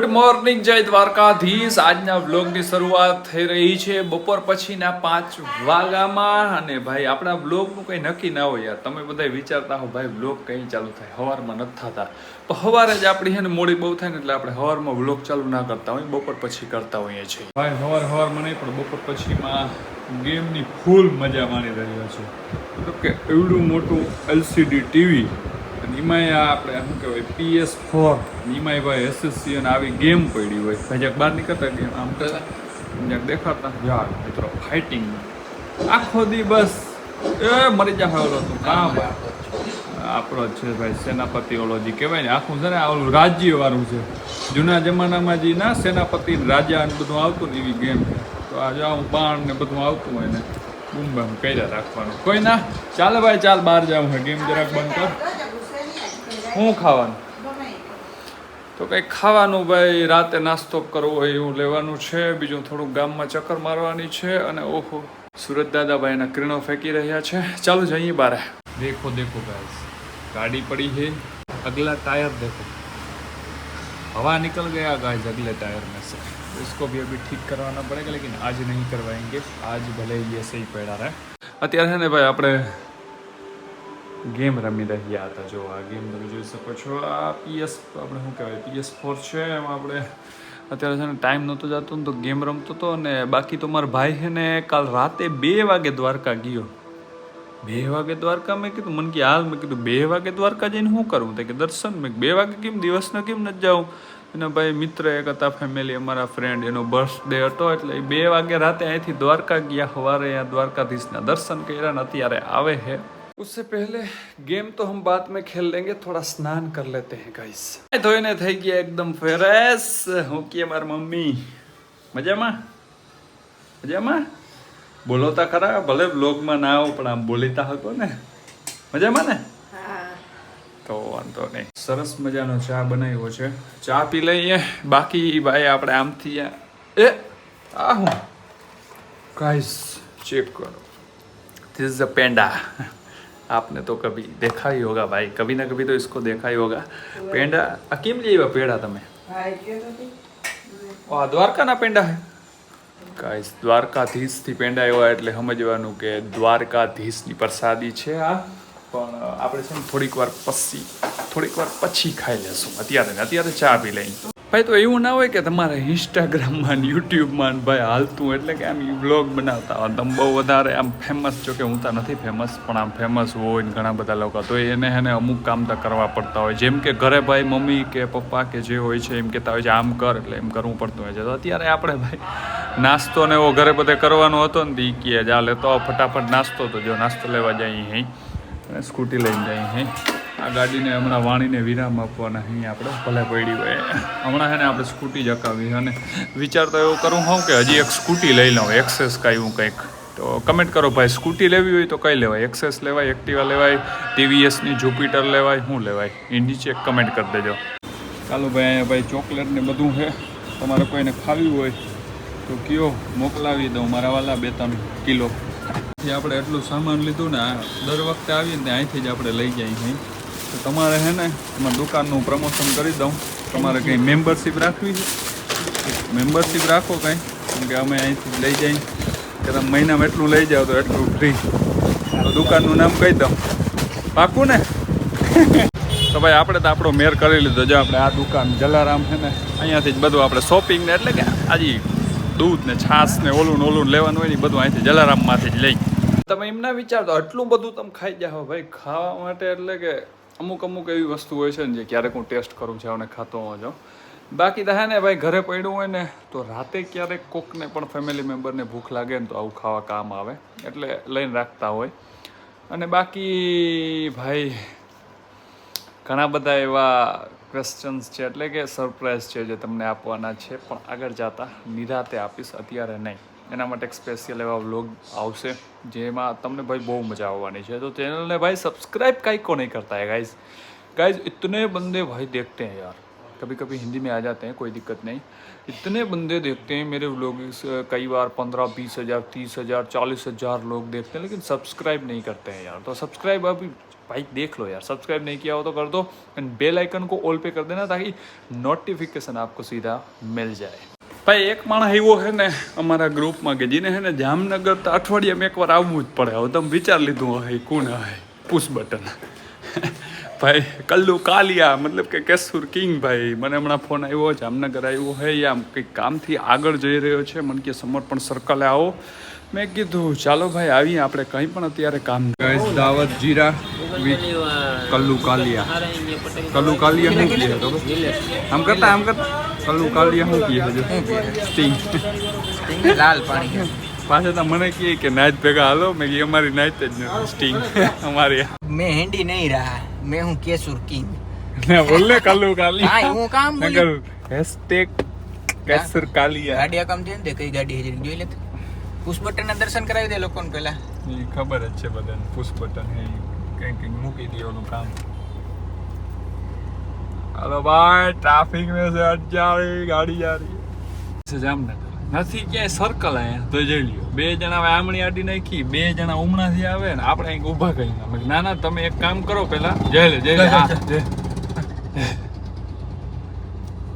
Good morning જય દ્વારકાધીશ. આજના વ્લોગની શરૂઆત થઈ રહી છે બપોર પછીના પાંચ વાગામાં અને ભાઈ, આપણા વ્લોગનું કંઈ નક્કી ના હોય યાર. તમે બધા વિચારતા હો, ભાઈ, વ્લોગ કઈ ચાલુ થાય? હવારમાં નથી થતા. પણ સવારે જ આપણી છે ને મોડી બહુ થાય ને એટલે આપણે હવારમાં વ્લોગ ચાલુ ના કરતા હોય બપોર પછી કરતા હોઈએ છીએ. ભાઈ હવાર હવારમાં નહીં, પણ બપોર પછીમાં ગેમની ફૂલ મજા માણી રહ્યો છે મતલબ કે એવડું મોટું એલસીડી ટીવી અને આપણે શું કહેવાય પીએસ ફોર એમાં ભાઈ એસએસસી અને આવી ગેમ પડી હોય. ભાઈ બહાર નીકળતા ગેમ આમ કરતા દેખાતા. દેખાડતા યાર મિત્રો ફાઇટિંગ આખો દી બસ એ મરી જાય ઓલો તું કામ. આપણો છે ભાઈ સેનાપતિ ઓલો જે કહેવાય ને આખું છે ને આ ઓલું રાજ્ય વાળું છે. જૂના જમાનામાં જે ના સેનાપતિ રાજા ને બધું આવતું ને એવી ગેમ તો આ જો આવું બાણ ને બધું આવતું હોય ને બૂમ બામ કર્યા રાખવાનું. કોઈ ના? ચાલ ભાઈ ચાલ બહાર જાઉં ગેમ જરાક બંધ કર. શું ખાવાનું તો કંઈક ખાવાનું ભાઈ રાતે નાસ્તો કરવો હોય એવું લેવાનું છે બીજું થોડુંક ગામમાં ચક્કર મારવાની છે અને ઓહો સુરત દાદાભાઈના કિરણો ફેંકી રહ્યા છે ચાલો જઈએ બારે દેખો દેખો ગાઈસ ગાડી પડી है अगला टायर देखो हवा निकल गया गाइस अगले टायर में से तो इसको भी अभी ठीक करवाना पड़ेगा लेकिन आज नहीं करवाएंगे आज भले ही ऐसे ही पड़ा रहे અત્યારે છે ને ભાઈ આપણે ગેમ રમી રહ્યા હતા. જો આ ગેમ તમે જોઈ શકો છો. આ પીએસ આપણે શું કહેવાય? પીએસ ફોર છે. એમાં આપણે અત્યારે છે ને ટાઈમ નહોતો જતો ને તો ગેમ રમતો હતો અને બાકી તો મારો ભાઈ છે ને કાલ રાતે બે વાગે દ્વારકા ગયો. બે વાગે દ્વારકા? મેં કીધું, મને કે હાલ, મેં કીધું, બે વાગે દ્વારકા જઈને શું કરવું તો કે દર્શન. મેં બે વાગે કેમ? દિવસનો કેમ નથી જાઉં? એના ભાઈ મિત્ર એક હતા ફેમિલી અમારા ફ્રેન્ડ એનો બર્થડે હતો એટલે બે વાગે રાતે અહીંથી દ્વારકા ગયા. સવારે દ્વારકાધીશના દર્શન કર્યા ને અત્યારે આવે છે. उससे पहले गेम तो हम बाद में खेल लेंगे थोड़ा स्नान कर लेते हैं गाइस ધોઈને થઈ ગયા એકદમ ફ્રેશ હું કે માર મમ્મી મજામાં મજામાં બોલો તા ખરા ભલે બ્લોગમાં ના આવો પણ આમ બોલીતા હતો ને મજામાં ને તો વાંધો નહીં સરસ મજાનો ચા બનાવ્યો છે ચા પી લઈએ બાકી ભાઈ આપણે આમથી આ- એ આ હું ગાઈસ चेक करो दिस इज अ पेंडा आपने तो कभी देखा ही होगा भाई कभी ना कभी तो इसको देखा ही होगा पेंडा આ કેમ લઈ આવ્યા પેડા તમે આ દ્વારકાના પેંડા હે ગાઈસ દ્વારકાધીશથી પેંડા આવ્યા એટલે સમજવાનું કે દ્વારકાધીશની પ્રસાદી છે આ પણ આપણે છે ને થોડીક વાર પછી થોડીક વાર પછી ખાઈ લેશું અત્યારે ને અત્યારે ચા પી લઈ ભાઈ, તો એવું ના હોય કે તમારે ઇન્સ્ટાગ્રામમાં ને યુટ્યુબમાં ભાઈ હાલતું એટલે કે આમ વ્લોગ બનાવતા હોય. તમે બહુ વધારે આમ ફેમસ છો કે હું તો નથી ફેમસ પણ આમ ફેમસ હોય ને ઘણા બધા લોકો, તો એને એને અમુક કામ તો કરવા પડતા હોય. જેમ કે ઘરે ભાઈ મમ્મી કે પપ્પા કે જે હોય છે, એમ કહેતા હોય છે, આમ કર, એટલે એમ કરવું પડતું હોય છે. તો અત્યારે આપણે ભાઈ નાસ્તો ને એવો ઘરે બધે કરવાનો હતો ને ઈ કહે જા લેતો તો ફટાફટ નાસ્તો તો જો, નાસ્તો લેવા જઈએ અહીં અને સ્કૂટી લઈને જઈએ અહીં. આ ગાડીને હમણાં વાણીને વિરામ આપવાના અહીં આપણે ભલે પડી હોય. હમણાં છે ને આપણે સ્કૂટી જ અને વિચાર તો એવું કરું હોઉં કે હજી એક સ્કૂટી લઈ લઉં, એક્સેસ કાંઈ હું કંઈક. તો કમેન્ટ કરો ભાઈ, સ્કૂટી લેવી હોય તો કઈ લેવાય? એક્સેસ લેવાય, એક્ટિવા લેવાય, ટીવીએસની, જુપિટર લેવાય શું લેવાય? એ નીચે કમેન્ટ કરી દેજો. ચાલો ભાઈ, અહીંયા ભાઈ ચોકલેટ ને બધું છે. તમારે કોઈને ખાવી હોય તો કયો? મોકલાવી દઉં મારા વાલા બે ત્રણ કિલો. આપણે એટલું સામાન લીધું ને દર વખતે આવીએ ને અહીંથી જ આપણે લઈ જઈએ અહીં. તો તમારે છે ને એમાં દુકાનનું પ્રમોશન કરી દઉં. તમારે કંઈ મેમ્બરશીપ રાખવી છે? મેમ્બરશિપ રાખો કંઈ. કેમ કે અમે અહીંથી લઈ જઈએ કે તમે મહિનામાં એટલું લઈ જાઓ તો એટલું ફ્રી તો દુકાનનું નામ કહી દઉં. પાકું ને? તો ભાઈ આપણે તો આપણો મેર કરી લીધો. જો આપણે આ દુકાન જલારામ છે ને અહીંયાથી જ બધું આપણે શોપિંગ ને એટલે કે આજે દૂધ ને છાસ ને ઓલું ને ઓલું લેવાનું હોય ને બધું અહીંથી જલારામમાંથી જ લઈ. તમે એમ ના વિચારતો આટલું બધું તમે ખાઈ જાઓ. ભાઈ ખાવા માટે એટલે કે અમુક અમુક એવી વસ્તુ હોય છે ને જે ક્યારેક હું ટેસ્ટ કરું છું, અને ખાતો હોઉં છું. બાકી તો હે ને ભાઈ, ઘરે પડ્યું હોય ને, તો રાતે ક્યારેક કોકને પણ ફેમિલી મેમ્બરને ભૂખ લાગે ને તો આવું ખાવા કામ આવે. એટલે લઈને રાખતા હોય. અને બાકી ભાઈ, ઘણા બધા એવા ક્વેશ્ચન્સ છે, એટલે કે સરપ્રાઈઝ છે જે તમને આપવાના છે, પણ આગળ જતા નિરાતે આપીશ, અત્યારે નહીં. एना स्पेशियल एवं સ્પેશિયલ એવા વ્લોગ આવશે, જેમાં તમને ભાઈ બહુ મજા આવવાની છે. તો ચેનલને ભાઈ સબસ્ક્રાઇબ કાંઈ કો નહીં કરતા હે गाइज़ इतने बंदे भाई देखते हैं यार कभी कभी हिंदी में आ जाते हैं कोई दिक्कत नहीं इतने बंदे देखते हैं मेरे लोग कई बार पंद्रह बीस हज़ार तीस हज़ार चालीस हज़ार लोग देखते हैं लेकिन सब्सक्राइब नहीं करते हैं यार तो सब्सक्राइब अभी भाई देख लो यार सब्सक्राइब नहीं किया हो तो कर दो एंड बेल आइकन को ऑल पे कर देना ताकि नोटिफिकेशन आपको सीधा मिल जाए ભાઈ એક માણસ એવો છે ને અમારા ગ્રુપમાં કે જેને છે ને જામનગર તો અઠવાડિયામાં એકવાર આવવું જ પડે. હવે તમે વિચાર લીધું હોય કોણ હોય પુશ બટન. ભાઈ કલ્લુ કાલિયા મતલબ કે કેસુર કિંગ ભાઈ મને હમણાં ફોન આવ્યો જામનગર આવ્યો હે આમ કંઈક કામથી આગળ જઈ રહ્યો છે. મને કે સમર્પણ સર્કલે આવો. મેં કીધું ચાલો ભાઈ આવીએ આપણે કંઈ પણ અત્યારે કામ. દાવત જીરા કલ્લુ કાલિયા. કલ્લુ કાલિયા શું કહે આમ કરતા આમ કરતા. कल कल ये हूँ किया जो स्टिंग स्टिंग लाल पानी पासे तो मने किए कि नाइट पे का हालो मैं ये हमारी नाइट तेज स्टिंग हमारे मैं हिंदी नहीं रहा मैं हूँ केसुर की ने बोल ले कल कल ये वो काम बोल कल हैशटैग केसुर काली है गाड़ियाँ कम दें देखो ये गाड़ी है ज़रूर जो लेते पुश बटन अंदर सन कराई दे लोग कौन पहला ये खबर अच्छे बदन पुश बटन है कैंकिंग मुकी दियो लोग काम હાલો ભાઈ ટ્રાફિક મેં છે અટજારી ગાડી જારી જામનગર. નથી ક્યાંય સર્કલ અહીંયા તો જઈ લ્યો. બે જણા આમણી આડી નાખી બે જણા ઉમણાથી આવે ને આપણે અહીં ઊભા કરી ના ના તમે એક કામ કરો પેલા જઈ લે જઈ લે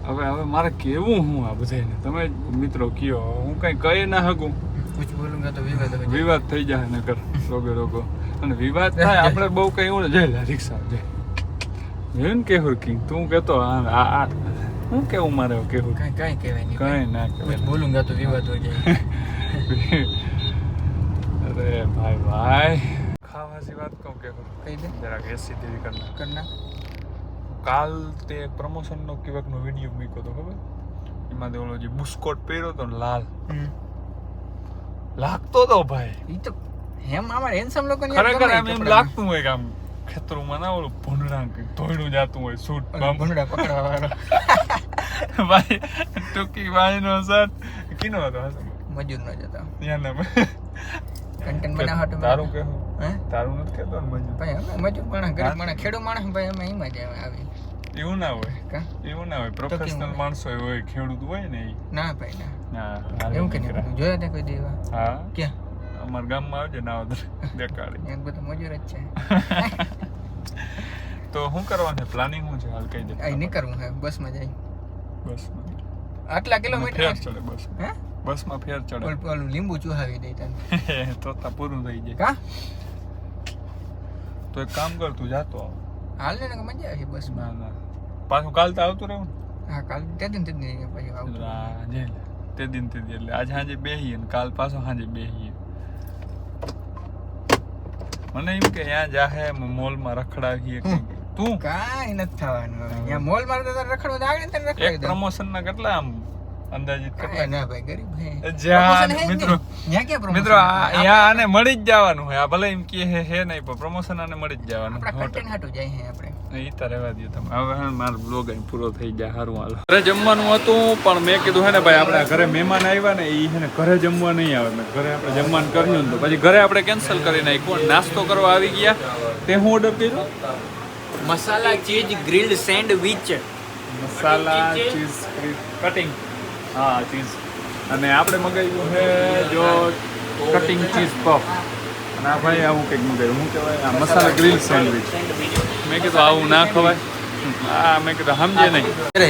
હવે હવે મારે કેવું હું આ બધાને તમે મિત્રો કયો હું કઈ કહી ના શકું. વિવાદ થઈ જાય. નગર રોગો રોગો. અને વિવાદ થાય આપણે બહુ કઈ હું જઈ લે રિક્ષા જઈ. હેન કેહુર કિંગ તું કેતો આ હું કેવું મારે કેહુર કઈ કઈ કહેવાય નહીં કઈ ના કહેવાય બોલુંગા તો વિવાદ હો જાય અરે ભાઈ ભાઈ ખાવાસી વાત કહું કેહુર કહી દે જરા એસી દેવી કરના કરના કાલ તે પ્રમોશનનો કેવાકનો વીડિયો મૂક્યો તો ખબર એમાં તે ઓલો જે બુસ્કોટ પહેર્યો તો લાલ લાગતો તો ભાઈ એ તો હેમ અમારે હેન્સમ લોકો ખરેખર એમ લાગતું હોય કે આમ ખેતરોમાં ના ઓલું ભૂંડડા કે ધોયડું જાતું હોય સૂટ ભૂંડા પકડવા ભાઈ ટૂંકી ભાઈ નો શર્ટ કીનો હતો મજૂર ન જતા ત્યાં કન્ટેન્ટ બનાવવા તારું કેવું? હે? તારું નથી કેતો મજૂર? ભાઈ અમે મજૂર માણસ ગરીબ માણસ ખેડૂત માણસ ભાઈ અમે એમાં જ આવી. એવું ના હોય. કા? એવું ના હોય. પ્રોફેશનલ માણસો હોય ખેડૂત હોય ને ના ભાઈ ના. ના એવું કે જોયા તે કોઈ દેવા હા. ક્યાં? અમારા ગામમાં આવજે ના દેખાડી. એમ બધું મજૂર જ છે. તો શું કરવાનું છે? પ્લાનિંગ શું છે હાલ? કહી દે અહીં નીકળવું હે બસમાં જાય બસમાં. આટલા કિલોમીટર? ચડે બસ. હે? બસમાં ફેર ચડે. ઓલું લીંબુ ચુહાવી દે તને. તો તા પૂરું થઈ જાય. કા? તો એક કામ કર તું જાતો આવ. હાલ ને મજા આવી બસમાં. ના પાછું કાલ તો આવતું રહેવું હા કાલ તે દિન તે દિન પછી આવતું જે. તે દિન તે દિન. એટલે આજ સાંજે બેહીએ ને કાલ પાછો સાંજે બેહીએ. મને એમ કે ત્યાં જાહે મોલમાં રખડાવીએ. તું? કાઈ નથી થવાનું હવે. અહીંયા મોલમાં તો રખડવું આગળ રખડાવી પ્રમોશન ના કેટલા આમ અંદાજિત કેટલા ના ભાઈ ગરીબ હે. જ્યાં મિત્રો- ક્યાં promotion? મિત્રો આ અહીંયા આને મળી જ જવાનું હોય. આ ભલે એમ કે હે હે નહીં પણ પ્રમોશન આને મળી જ જવાનું. આપણા કન્ટેન્ટ હાટુ જાય હે આપણે. ઈ તો રહેવા દો તમે. હવે મારો બ્લોગ અહીં પૂરો થઈ જાય હારું હાલ. ઘરે જમવાનું હતું પણ મેં કીધું હે ને ભાઈ આપણે ઘરે મહેમાન આવ્યા ને એ હે ને ઘરે જમવા નહીં આવે. મેં ઘરે આપણે જમવાનું કર્યું ને તો. પછી ઘરે આપણે કેન્સલ કરી નાખ્યું નાસ્તો કરવા આવી ગયા. તે હું ઓર્ડર કર્યો? Masala cheese grilled sandwich. Masala cheese cutting હા ચીઝ અને આપણે મગાવ્યું છે જો કટિંગ ચીઝ પફ અને આ ભાઈ આવું કંઈક મગાવ્યું. શું કહેવાય? આ મસાલા ગ્રીલ સેન્ડવિચ મેં કીધું આવું ના ખવાય. આ મેં કીધું સમજે નહીં.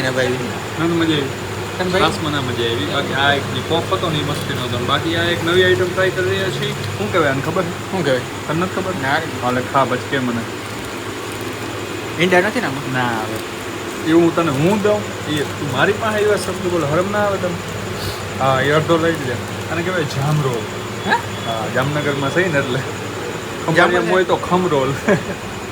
ને ભાઈ મજા આવી. ખાસ મને મજા આવી. બાકી આ એક પોપ હતો ને એ મસ્તી નહોતો બાકી આ એક નવી આઈટમ ટ્રાય કરી રહ્યા છીએ. શું કહેવાય? ખબર? શું કહેવાય? તમને નથી ખબર? ના હાલે ખા બચકે કે મને. ઈંડા નથી ને ના આવે એવું હું તને હું દઉં એ તું મારી પાસે એવા શબ્દ બોલ હરમ ના આવે તમે હા એ અડધો લઈ લે. અને કહેવાય જામરોલ. હે? હા જામનગરમાં થઈ ને એટલે. જામનગર? ખમરિયા હોય તો ખમરોલ.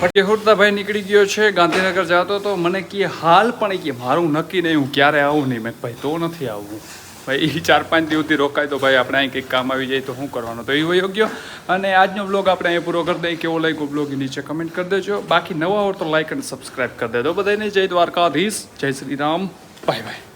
પછી હુરતાભાઈ નીકળી ગયો છે ગાંધીનગર જતો તો મને કહે હાલ પણ એ કે મારું નક્કી નહીં હું ક્યારે આવું નહીં. મેં ભાઈ તો નથી આવવું. ભાઈ એ ચાર પાંચ દિવસથી રોકાય તો ભાઈ આપણે અહીં કંઈક કામ આવી જાય તો શું કરવાનું? તો એ યોગ્ય? અને આજનો બ્લોગ આપણે અહીંયા પૂરો કરી દઈએ. કેવો લાગ્યો બ્લોગ નીચે કમેન્ટ કરી દેજો. બાકી નવા હોય તો લાઈક અને સબસ્ક્રાઈબ કરી દેજો. બધાને જય દ્વારકાધીશ. જય શ્રી રામ. Bye bye